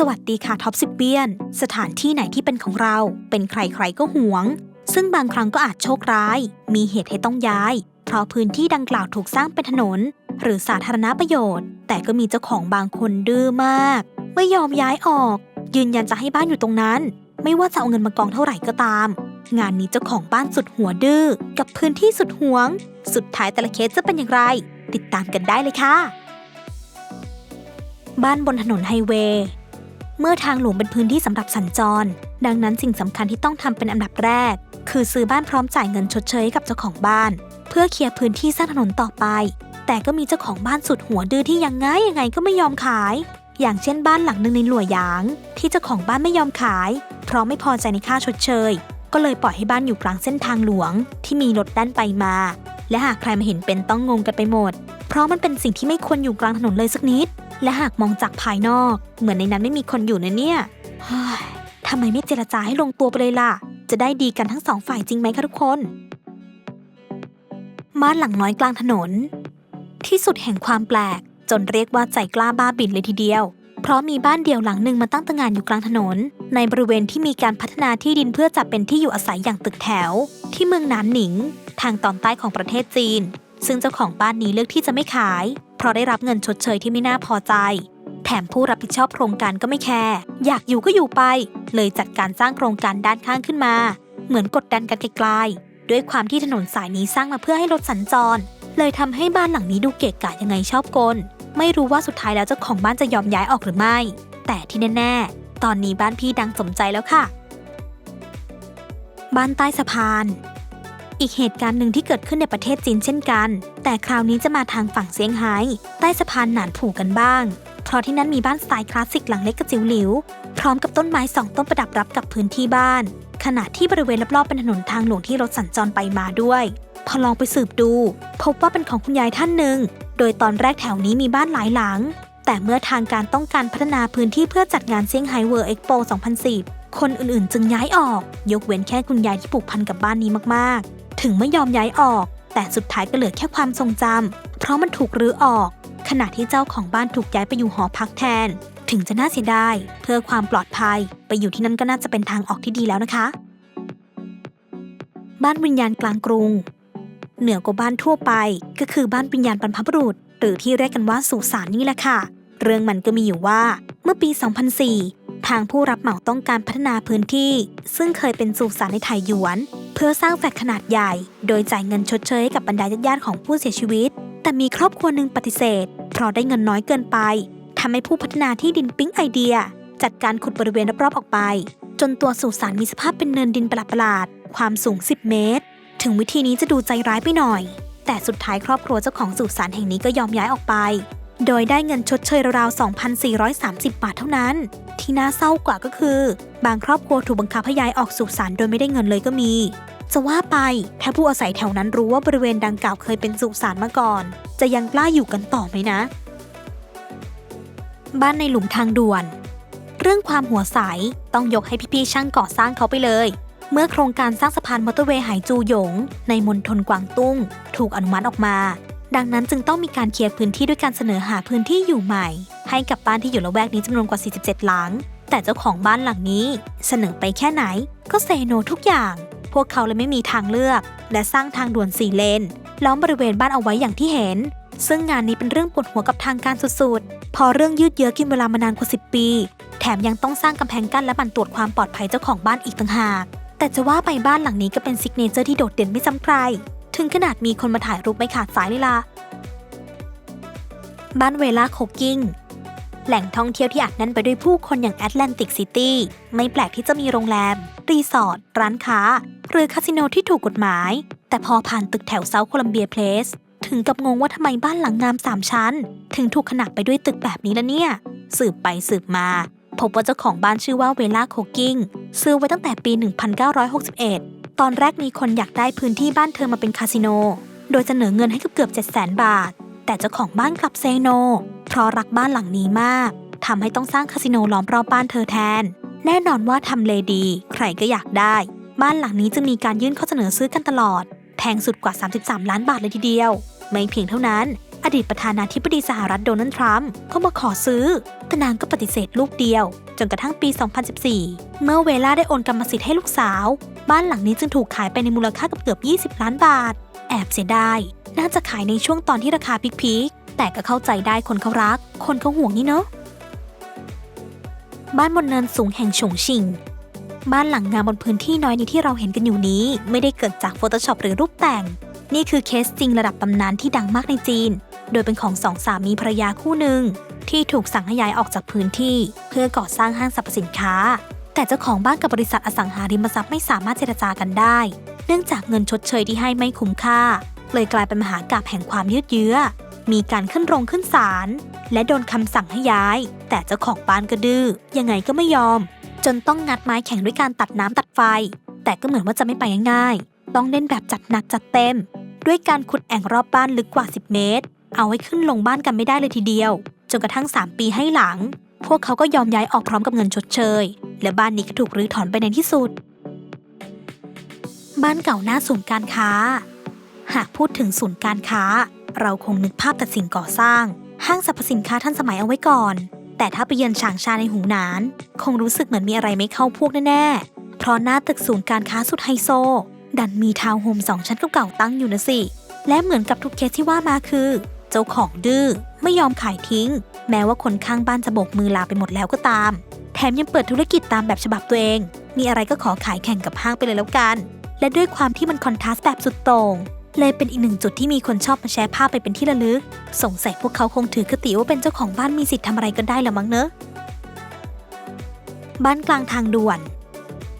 สวัสดีค่ะท็อปสิบเบียน สถานที่ไหนที่เป็นของเรา เป็นใครใครก็หวง ซึ่งบางครั้งก็อาจโชคร้าย มีเหตุให้ต้องย้าย เพราะพื้นที่ดังกล่าวถูกสร้างเป็นถนน หรือสาธารณประโยชน์ แต่ก็มีเจ้าของบางคนดื้อมาก ไม่ยอมย้ายออก ยืนยันจะให้บ้านอยู่ตรงนั้น ไม่ว่าจะเอาเงินมากองเท่าไหร่ก็ตาม งานนี้เจ้าของบ้านสุดหัวดื้อ กับพื้นที่สุดหวง สุดท้ายแต่ละเคสจะเป็นอย่างไร ติดตามกันได้เลยค่ะ บ้านบนถนนไฮเวย์ เมื่อทางหลวงเป็นพื้นที่สำหรับสัญจร ดังนั้นสิ่งสำคัญที่ต้องทำเป็นอันดับแรก คือซื้อบ้านพร้อมจ่ายเงินชดเชยให้กับเจ้าของบ้าน เพื่อเคลียร์พื้นที่สร้างถนนต่อไป แต่ก็มีเจ้าของบ้านสุดหัวดื้อที่ยังไงยังไงก็ไม่ยอมขาย อย่างเช่นบ้านหลังหนึ่งในหลัวยาง ที่เจ้าของบ้านไม่ยอมขาย เพราะไม่พอใจในค่าชดเชย ก็เลยปล่อยให้บ้านอยู่กลางเส้นทางหลวง ที่มีรถด้านไปมา และหากใครมาเห็นเป็นต้องงงกันไปหมด เพราะมันเป็นสิ่งที่ไม่ควรอยู่กลางถนนเลยสักนิด และหากมองจากภายนอก เหมือนในนั้นไม่มีคนอยู่นะเนี่ยเฮ้ยทำไมไม่เจรจาให้ลงตัวไปเลยล่ะ จะได้ดีกันทั้งสองฝ่ายจริงไหมคะทุกคนบ้านหลังน้อยกลางถนน ที่สุดแห่งความแปลก จนเรียกว่าใจกล้าบ้าบินเลยทีเดียว เพราะมีบ้านเดี่ยวหลังหนึ่งมาตั้งตระหงานอยู่กลางถนน ในบริเวณที่มีการพัฒนาที่ดินเพื่อจัดเป็นที่อยู่อาศัยอย่างตึกแถว ที่เมืองหนานหนิง ทางตอนใต้ของประเทศจีน ซึ่งเจ้าของบ้านนี้เลือกที่จะไม่ขาย เพราะได้รับเงินชดเชยที่ไม่น่าพอใจ แถมผู้รับผิดชอบโครงการก็ไม่แคร์อยากอยู่ก็อยู่ไป เลยจัดการสร้างโครงการด้านข้างขึ้นมา เหมือนกดดันกันไกลๆด้วยความที่ถนนสายนี้สร้างมาเพื่อให้รถสัญจร เลยทำให้บ้านหลังนี้ดูเกะกะยังไงชอบกลไม่รู้ว่าสุดท้ายแล้วเจ้าของบ้านจะยอมย้ายออกหรือไม่ แต่ที่แน่ ๆ ตอนนี้บ้านพี่ดังสมใจแล้วค่ะ บ้านใต้สะพาน อีกเหตุการณ์หนึ่งที่เกิดขึ้นในประเทศจีนเช่นกัน แต่คราวนี้จะมาทางฝั่งเซี่ยงไฮ้ใต้สะพานหนานผู่กันบ้าง เพราะที่นั่นมีบ้านสไตล์คลาสสิกหลังเล็กกระจิ๋วหลิว พร้อมกับต้นไม้สองต้นประดับรับกับพื้นที่บ้าน ขณะที่บริเวณรอบๆเป็นถนนทางหลวงที่รถสัญจรไปมาด้วย พอลองไปสืบดู พบว่าเป็นของคุณยายท่านหนึ่ง โดยตอนแรกแถวนี้มีบ้านหลายหลัง แต่เมื่อทางการต้องการพัฒนาพื้นที่เพื่อจัดงานเซี่ยงไฮ้เวิร์เอ็กโป 2010คนอื่นๆ จึงย้ายออก ยกเว้นแค่คุณยายที่ผูกพันกับบ้านนี้มาก ถึงไม่ยอมย้ายออก แต่สุดท้ายก็เหลือแค่ความทรงจำเพราะมันถูกรื้อออก ขณะที่เจ้าของบ้านถูกย้ายไปอยู่หอพักแทน ถึงจะน่าเสียดายเพื่อความปลอดภัย ไปอยู่ที่นั่นก็น่าจะเป็นทางออกที่ดีแล้วนะคะ บ้านวิญญาณกลางกรุง เหนือกว่าบ้านทั่วไป ก็คือบ้านวิญญาณบรรพบุรุษ หรือที่เรียกกันว่าสุสานนี่แหละค่ะ เรื่องมันก็มีอยู่ว่าเมื่อปี 2004ทางผู้รับเหมาต้องการพัฒนาพื้นที่ ซึ่งเคยเป็นสุสานในไทยหยวน เพื่อสร้างแฟลตขนาดใหญ่ โดยจ่ายเงินชดเชยให้กับบรรดาญาติๆของผู้เสียชีวิต แต่มีครอบครัวหนึ่งปฏิเสธ เพราะได้เงินน้อยเกินไปทำให้ผู้พัฒนาที่ดินปิ๊งไอเดีย จัดการขุดบริเวณรอบๆออกไป จนตัวสุสานมีสภาพเป็นเนินดินประหลาดๆความสูง 10 เมตร ถึงวิธีนี้จะดูใจร้ายไปหน่อย แต่สุดท้ายครอบครัวเจ้าของสุสานแห่งนี้ก็ยอมย้ายออกไป โดยได้เงินชดเชยราวๆ 2,430 บาทเท่านั้น ที่น่าเศร้ากว่าก็คือ บางครอบครัวถูกบังคับให้ย้ายออกสุสานโดยไม่ได้เงินเลยก็มี จะว่าไปถ้าผู้อาศัยแถวนั้นรู้ว่าบริเวณดังกล่าวเคยเป็นสุสานมาก่อน จะยังกล้าอยู่กันต่อไหมนะ บ้านในหลุมทางด่วน เรื่องความหัวใสต้องยกให้พี่ๆช่างก่อสร้างเขาไปเลยเมื่อโครงการสร้างสะพานมอเตอร์เวย์ไหจูหยง ในมณฑลกวางตุ้ง ถูกอนุมัติออกมา ดังนั้นจึงต้องมีการเคลียร์พื้นที่ด้วยการเสนอหาพื้นที่อยู่ใหม่ ให้กับบ้านที่อยู่ละแวกนี้จำนวนกว่า 47 หลัง แต่เจ้าของบ้านหลังนี้ เสนอไปแค่ไหน ก็เซโนทุกอย่าง พวกเขาเลยไม่มีทางเลือก และสร้างทางด่วนสี่เลนล้อมบริเวณบ้านเอาไว้อย่างที่เห็น ซึ่งงานนี้เป็นเรื่องปวดหัวกับทางการสุดๆ พอเรื่องยืดเยื้อกินเวลามานานกว่า 10 ปี แถมยังต้องสร้างกำแพงกั้นและหมันตรวจความปลอดภัยเจ้าของบ้านอีกต่างหาก แต่จะว่าไปบ้านหลังนี้ก็เป็นซิกเนเจอร์ที่โดดเด่นไม่ซ้ำใคร ถึงขนาดมีคนมาถ่ายรูปไม่ขาดสายเลยล่ะ บ้านเวลาโคกิ้ง แหล่งท่องเที่ยวที่อัดแน่นไปด้วยผู้คนอย่างแอตแลนติกซิตี้ ไม่แปลกที่จะมีโรงแรม รีสอร์ท ร้านค้า หรือคาสิโนที่ถูกกฎหมาย แต่พอผ่านตึกแถวเซาท์โคลัมเบียเพลสถึงกับงงว่าทำไมบ้านหลังงามสามชั้น ถึงถูกขนักไปด้วยตึกแบบนี้ละเนี่ย สืบไปสืบมา พบว่าเจ้าของบ้านชื่อว่าเวลาโคกิ้งซื้อไว้ตั้งแต่ปี 1961 ตอนแรกมีคนอยากได้พื้นที่บ้านเธอมาเป็นคาสิโน โดยเสนอเงินให้เกือบๆ700,000บาท แต่เจ้าของบ้านกลับเซโน เพราะรักบ้านหลังนี้มากทำให้ต้องสร้างคาสิโนล้อมรอบบ้านเธอแทน แน่นอนว่าทำเลดี ใครก็อยากได้ บ้านหลังนี้จะมีการยื่นข้อเสนอซื้อกันตลอด แพงสุดกว่า 33 ล้านบาทเลยทีเดียว ไม่เพียงเท่านั้น อดีตประธานาธิบดีสหรัฐโดนัลด์ทรัมป์ก็มาขอซื้อ แต่นางก็ปฏิเสธลูกเดียว จนกระทั่งปี 2014 เมื่อเวลาได้โอนกรรมสิทธิ์ให้ลูกสาว บ้านหลังนี้จึงถูกขายไปในมูลค่าเกือบ 20 ล้านบาท แอบเสียดาย น่าจะขายในช่วงตอนที่ราคาพีคๆแต่ก็เข้าใจได้คนเขารัก คนเขาห่วงนี่เนาะ บ้านบนเนินสูงแห่งฉงชิง บ้านหลังงามบนพื้นที่น้อยนี้ที่เราเห็นกันอยู่นี้ ไม่ได้เกิดจาก Photoshop หรือรูปแต่ง นี่คือเคสจริงระดับตำนานที่ดังมากในจีน โดยเป็นของสองสามีภรรยาคู่หนึ่งที่ถูกสั่งให้ย้ายออกจากพื้นที่ เพื่อก่อสร้างห้างสรรพสินค้า แต่เจ้าของบ้านกับบริษัทอสังหาริมทรัพย์ไม่สามารถเจรจากันได้ เนื่องจากเงินชดเชยที่ให้ไม่คุ้มค่า เลยกลายเป็นมหากาบแห่งความยืดเยื้อ มีการขึ้นโรงขึ้นศาลและโดนคำสั่งให้ย้าย แต่เจ้าของบ้านก็ดื้อยังไงก็ไม่ยอม จนต้องงัดไม้แข็งด้วยการตัดน้ำตัดไฟ แต่ก็เหมือนว่าจะไม่ไปง่ายๆต้องเล่นแบบจัดหนักจัดเต็ม ด้วยการขุดแอ่งรอบบ้านลึกกว่า 10 เมตร เอาไว้ขึ้นลงบ้านกันไม่ได้เลยทีเดียวจนกระทั่ง 3 ปีให้หลัง พวกเขาก็ยอมย้ายออกพร้อมกับเงินชดเชย และบ้านนี้ก็ถูกรื้อถอนไปในที่สุด บ้านเก่าหน้าศูนย์การค้า หากพูดถึงศูนย์การค้า เราคงนึกภาพแต่สิ่งก่อสร้าง ห้างสรรพสินค้าทันสมัยเอาไว้ก่อน แต่ถ้าไปเยือนฉางชาในหูหนาน คงรู้สึกเหมือนมีอะไรไม่เข้าพวกแน่ๆ เพราะหน้าตึกศูนย์การค้าสุดไฮโซ ดันมีทาวน์โฮมสองชั้นเก่าๆตั้งอยู่นะสิ และเหมือนกับทุกเคสที่ว่ามาคือ เจ้าของดื้อไม่ยอมขายทิ้ง แม้ว่าคนข้างบ้านจะโบกมือลาไปหมดแล้วก็ตาม แถมยังเปิดธุรกิจตามแบบฉบับตัวเอง มีอะไรก็ขอขายแข่งกับห้างไปเลยแล้วกัน และด้วยความที่มันคอนทราสต์แบบสุดโต่งเลยเป็นอีกหนึ่งจุดที่มีคนชอบมาแชร์ภาพไปเป็นที่ระลึก สงสัยพวกเขาคงถือคติว่าเป็นเจ้าของบ้านมีสิทธิ์ทำอะไรก็ได้ละมั้งเนอะบ้านกลางทางด่วน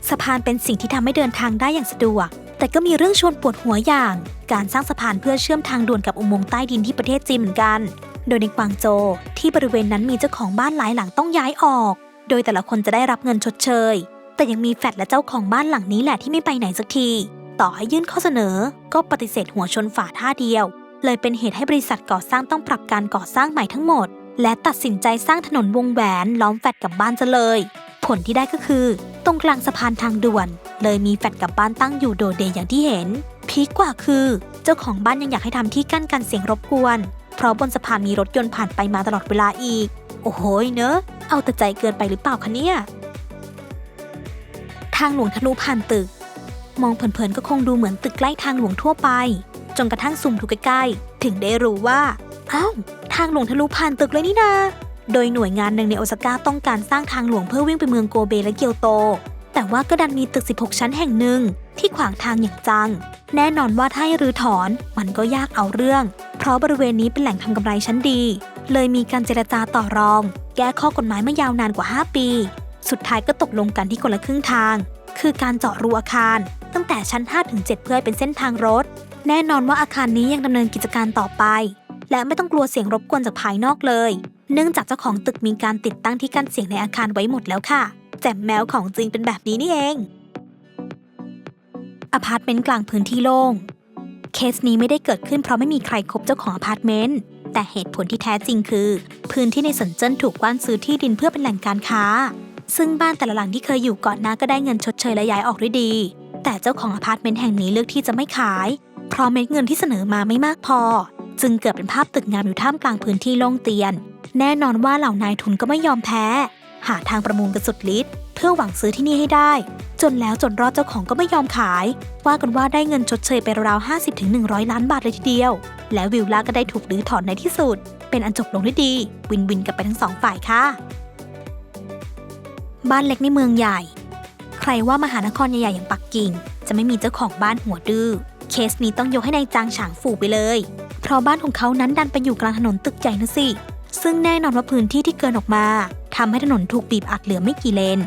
สะพานเป็นสิ่งที่ทำให้เดินทางได้อย่างสะดวก แต่ก็มีเรื่องชวนปวดหัวอย่าง การสร้างสะพานเพื่อเชื่อมทางด่วนกับอุโมงค์ใต้ดินที่ประเทศจีนเหมือนกัน โดยในกวางโจวที่บริเวณนั้นมีเจ้าของบ้านหลายหลังต้องย้ายออก โดยแต่ละคนจะได้รับเงินชดเชย แต่ยังมีแฟลตและเจ้าของบ้านหลังนี้แหละที่ไม่ไปไหนสักที ต่อให้ยื่นข้อเสนอ ก็ปฏิเสธหัวชนฝาท่าเดียว เลยเป็นเหตุให้บริษัทก่อสร้างต้องปรับการก่อสร้างใหม่ทั้งหมด และตัดสินใจสร้างถนนวงแหวนล้อมแฟลตกับบ้านซะเลย ผลที่ได้ก็คือ ตรงกลางสะพานทางด่วน เลยมีแฟลตกับบ้านตั้งอยู่โดดเด่นอย่างที่เห็น พีคกว่าคือ เจ้าของบ้านยังอยากให้ทำที่กั้นกันเสียงรบกวน เพราะบนสะพานมีรถยนต์ผ่านไปมาตลอดเวลาอีก โอ้โหยเนอะ เอาแต่ใจเกินไปหรือเปล่าคะเนี่ย ทางหลวงทะลุผ่านตึก มองเผินๆก็คงดูเหมือนตึกใกล้ทางหลวงทั่วไป จนกระทั่งซูมดูกใกล้ๆ ถึงได้รู้ว่า อ้าว ทางหลวงทะลุผ่านตึกเลยนี่นา โดยหน่วยงานหนึ่งในโอซาก้าต้องการสร้างทางหลวงเพื่อวิ่งไปเมืองโกเบและเกียวโต แต่ว่าก็ดันมีตึก 16 ชั้นแห่งหนึ่งที่ขวางทางอย่างจัง แน่นอนว่าถ้าให้รื้อถอน มันก็ยากเอาเรื่อง เพราะบริเวณนี้เป็นแหล่งทำกำไรชั้นดี เลยมีการเจรจาต่อรอง แก้ข้อกฎหมายมายาวนานกว่า 5 ปี สุดท้ายก็ตกลงกันที่คนละครึ่งทาง คือการเจาะรูอาคาร ตั้งแต่ชั้น5-7เพื่อเป็นเส้นทางรถ แน่นอนว่าอาคารนี้ยังดำเนินกิจการต่อไป และไม่ต้องกลัวเสียงรบกวนจากภายนอกเลย เนื่องจากเจ้าของตึกมีการติดตั้งที่กั้นเสียงในอาคารไว้หมดแล้วค่ะแจ่มแมวของจริงเป็นแบบนี้นี่เองอพาร์ตเมนต์กลางพื้นที่โล่งเคสนี้ไม่ได้เกิดขึ้นเพราะไม่มีใครคบเจ้าของอพาร์ตเมนต์ แต่เหตุผลที่แท้จริงคือ พื้นที่ในสนเจิ้นถูกกว้านซื้อที่ดินเพื่อเป็นแหล่งการค้า ซึ่งบ้านแต่ละหลังที่เคยอยู่ก่อนหน้าก็ได้เงินชดเชยและย้ายออกด้วยดี แต่เจ้าของอพาร์ตเมนต์แห่งนี้เลือกที่จะไม่ขาย เพราะเม็ดเงินที่เสนอมาไม่มากพอ จึงเกิดเป็นภาพตึกงามอยู่ท่ามกลางพื้นที่โล่งเตียน แน่นอนว่าเหล่านายทุนก็ไม่ยอมแพ้ หาทางประมูลกันสุดฤทธิ์ เพื่อหวังซื้อที่นี่ให้ได้ จนแล้วจนรอดเจ้าของก็ไม่ยอมขาย ว่ากันว่าได้เงินชดเชยไปราวๆ50-100 ล้านบาทเลยทีเดียว แล้ววิลล่าก็ได้ถูกรื้อถอนในที่สุด เป็นอันจบลงด้วยดี วินวินกันไปทั้งสองฝ่ายค่ะ บ้านเล็กในเมืองใหญ่ ใครว่ามหานครใหญ่ๆอย่างปักกิ่ง จะไม่มีเจ้าของบ้านหัวดื้อเคสนี้ต้องยกให้ในายจางฉางฝูไปเลย เพราะบ้านของเขานั้นดันไปอยู่กลางถนนตึกใหญ่นะสิซึ่งแน่นอนว่าพื้นที่ที่เกินออกมาทำให้ถนนถูกบีบอัดเหลือไม่กี่เลน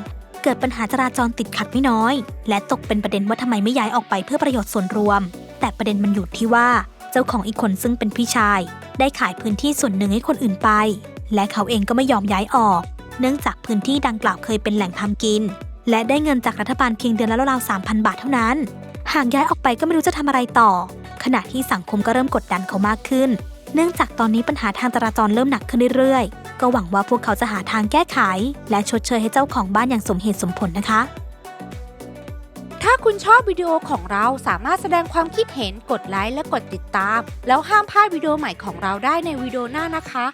เกิดปัญหาจราจรติดขัดไม่น้อย และตกเป็นประเด็นว่าทำไมไม่ย้ายออกไปเพื่อประโยชน์ส่วนรวม แต่ประเด็นมันอยู่ที่ว่า เจ้าของอีกคนซึ่งเป็นพี่ชาย ได้ขายพื้นที่ส่วนหนึ่งให้คนอื่นไป และเขาเองก็ไม่ยอมย้ายออก เนื่องจากพื้นที่ดังกล่าวเคยเป็นแหล่งทำกิน และได้เงินจากรัฐบาลเพียงเดือนละราวๆ3,000บาทเท่านั้น หากย้ายออกไปก็ไม่รู้จะทำอะไรต่อ ขณะที่สังคมก็เริ่มกดดันเขามากขึ้น เนื่องจากตอนนี้ปัญหาทางจราจรเริ่มหนักขึ้นเรื่อยๆ ก็หวังว่าพวกเขาจะหาทางแก้ไข และชดเชยให้เจ้าของบ้านอย่างสมเหตุสมผลนะคะ ถ้าคุณชอบวิดีโอของเราสามารถแสดงความคิดเห็นกดไลค์และกดติดตาม แล้วห้ามพลาดวิดีโอใหม่ของเราได้ในวิดีโอหน้านะคะ